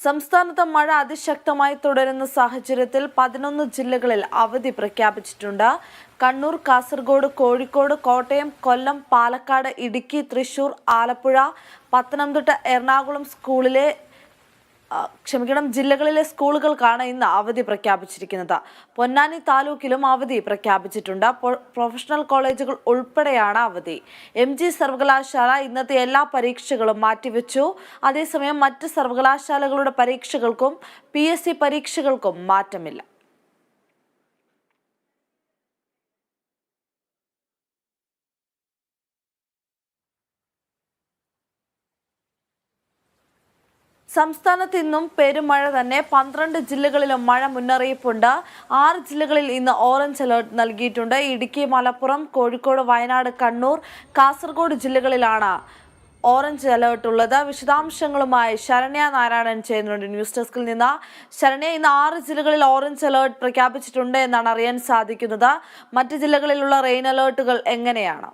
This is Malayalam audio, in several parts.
സംസ്ഥാനത്ത് മഴ അതിശക്തമായി തുടരുന്ന സാഹചര്യത്തിൽ പതിനൊന്ന് ജില്ലകളിൽ അവധി പ്രഖ്യാപിച്ചിട്ടുണ്ട്. കണ്ണൂർ കാസർഗോഡ് കോഴിക്കോട് കോട്ടയം കൊല്ലം പാലക്കാട് ഇടുക്കി തൃശൂർ ആലപ്പുഴ പത്തനംതിട്ട എറണാകുളം സ്കൂളിലെ ക്ഷമിക്കണം ജില്ലകളിലെ സ്കൂളുകൾക്കാണ് ഇന്ന് അവധി പ്രഖ്യാപിച്ചിരിക്കുന്നത്. പൊന്നാനി താലൂക്കിലും അവധി പ്രഖ്യാപിച്ചിട്ടുണ്ട്. പ്രൊഫഷണൽ കോളേജുകൾ ഉൾപ്പെടെയാണ് അവധി. എം ജി സർവകലാശാല ഇന്നത്തെ എല്ലാ പരീക്ഷകളും മാറ്റിവെച്ചു. അതേസമയം മറ്റ് സർവകലാശാലകളുടെ പരീക്ഷകൾക്കും പി പരീക്ഷകൾക്കും മാറ്റമില്ല. സംസ്ഥാനത്ത് ഇന്നും പെരുമഴ തന്നെ പന്ത്രണ്ട് ജില്ലകളിലും മഴ മുന്നറിയിപ്പുണ്ട്. ആറ് ജില്ലകളിൽ ഇന്ന് ഓറഞ്ച് അലേർട്ട് നൽകിയിട്ടുണ്ട്. ഇടുക്കി മലപ്പുറം കോഴിക്കോട് വയനാട് കണ്ണൂർ കാസർഗോഡ് ജില്ലകളിലാണ് ഓറഞ്ച് അലേർട്ട് ഉള്ളത്. വിശദാംശങ്ങളുമായി ശരണ്യ നാരായണൻ ചെയ്യുന്നുണ്ട്. ന്യൂസ് ഡെസ്കിൽ നിന്ന് ശരണ്യ ഇന്ന് ആറ് ജില്ലകളിൽ ഓറഞ്ച് അലേർട്ട് പ്രഖ്യാപിച്ചിട്ടുണ്ട് എന്നാണ് അറിയാൻ സാധിക്കുന്നത്. മറ്റ് ജില്ലകളിലുള്ള റെയിൻ അലേർട്ടുകൾ എങ്ങനെയാണ്?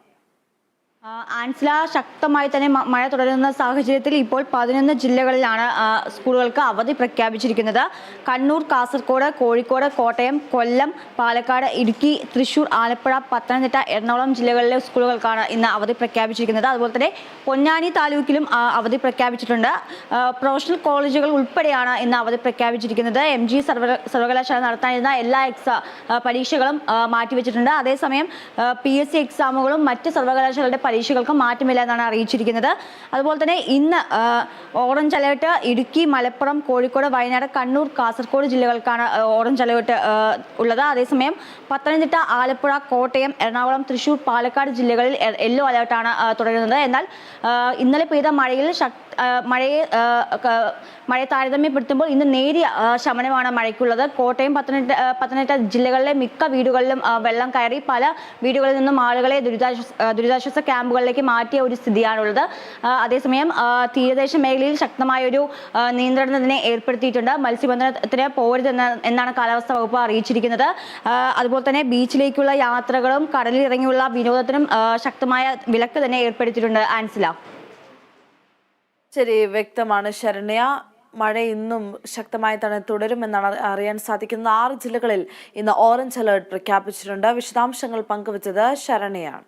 ആൻസില ശക്തമായി തന്നെ മഴ തുടരുന്ന സാഹചര്യത്തിൽ ഇപ്പോൾ പതിനൊന്ന് ജില്ലകളിലാണ് സ്കൂളുകൾക്ക് അവധി പ്രഖ്യാപിച്ചിരിക്കുന്നത്. കണ്ണൂർ കാസർഗോഡ് കോഴിക്കോട് കോട്ടയം കൊല്ലം പാലക്കാട് ഇടുക്കി തൃശൂർ ആലപ്പുഴ പത്തനംതിട്ട എറണാകുളം ജില്ലകളിലെ സ്കൂളുകൾക്കാണ് ഇന്ന് അവധി പ്രഖ്യാപിച്ചിരിക്കുന്നത്. അതുപോലെ തന്നെ പൊന്നാനി താലൂക്കിലും അവധി പ്രഖ്യാപിച്ചിട്ടുണ്ട്. പ്രൊഫഷണൽ കോളേജുകൾ ഉൾപ്പെടെയാണ് ഇന്ന് അവധി പ്രഖ്യാപിച്ചിരിക്കുന്നത്. എം ജി സർവ സർവകലാശാല നടത്താനിരുന്ന എല്ലാ എക്സാ പരീക്ഷകളും മാറ്റിവെച്ചിട്ടുണ്ട്. അതേസമയം പി എസ് സി എക്സാമുകളും മറ്റ് സർവകലാശാലയുടെ പരീക്ഷകൾക്കും മാറ്റമില്ല എന്നാണ് അറിയിച്ചിരിക്കുന്നത്. അതുപോലെ തന്നെ ഇന്ന് ഓറഞ്ച് അലേർട്ട് ഇടുക്കി മലപ്പുറം കോഴിക്കോട് വയനാട് കണ്ണൂർ കാസർഗോഡ് ജില്ലകൾക്കാണ് ഓറഞ്ച് അലേർട്ട് ഉള്ളത്. അതേസമയം പത്തനംതിട്ട ആലപ്പുഴ കോട്ടയം എറണാകുളം തൃശൂർ പാലക്കാട് ജില്ലകളിൽ യെല്ലോ അലേർട്ടാണ് തുടരുന്നത്. എന്നാൽ ഇന്നലെ പെയ്ത മഴയിൽ മഴയെ മഴയെ താരതമ്യപ്പെടുത്തുമ്പോൾ ഇന്ന് നേരിയ ശമനമാണ് മഴയ്ക്കുള്ളത്. കോട്ടയം പത്തനംതിട്ട പത്തനംതിട്ട ജില്ലകളിലെ മിക്ക വീടുകളിലും വെള്ളം കയറി പല വീടുകളിൽ നിന്നും ആളുകളെ ദുരിതാശ്വാസ ദുരിതാശ്വാസ ദുരിതാശ്വാസ ക്യാമ്പുകളിലേക്ക് മാറ്റിയ ഒരു സ്ഥിതിയാണുള്ളത്. അതേസമയം തീരദേശ മേഖലയിൽ ശക്തമായ ഒരു നിയന്ത്രണത്തിനെ ഏർപ്പെടുത്തിയിട്ടുണ്ട്. മത്സ്യബന്ധനത്തിന് പോരുത് എന്നാണ് കാലാവസ്ഥാ വകുപ്പ് അറിയിച്ചിരിക്കുന്നത്. അതുപോലെ തന്നെ ബീച്ചിലേക്കുള്ള യാത്രകളും കടലിൽ ഇറങ്ങിയുള്ള വിനോദത്തിനും ശക്തമായ വിലക്ക് തന്നെ ഏർപ്പെടുത്തിയിട്ടുണ്ട്. ആൻസില. ശരി വ്യക്തമാണ് ശരണ്യ. മഴ ഇന്നും ശക്തമായി തന്നെ തുടരുമെന്നാണ് അറിയാൻ സാധിക്കുന്നത്. ആറ് ജില്ലകളിൽ ഇന്ന് ഓറഞ്ച് അലേർട്ട് പ്രഖ്യാപിച്ചിട്ടുണ്ട്. വിശദാംശങ്ങൾ പങ്കുവച്ചത് ശരണ്യയാണ്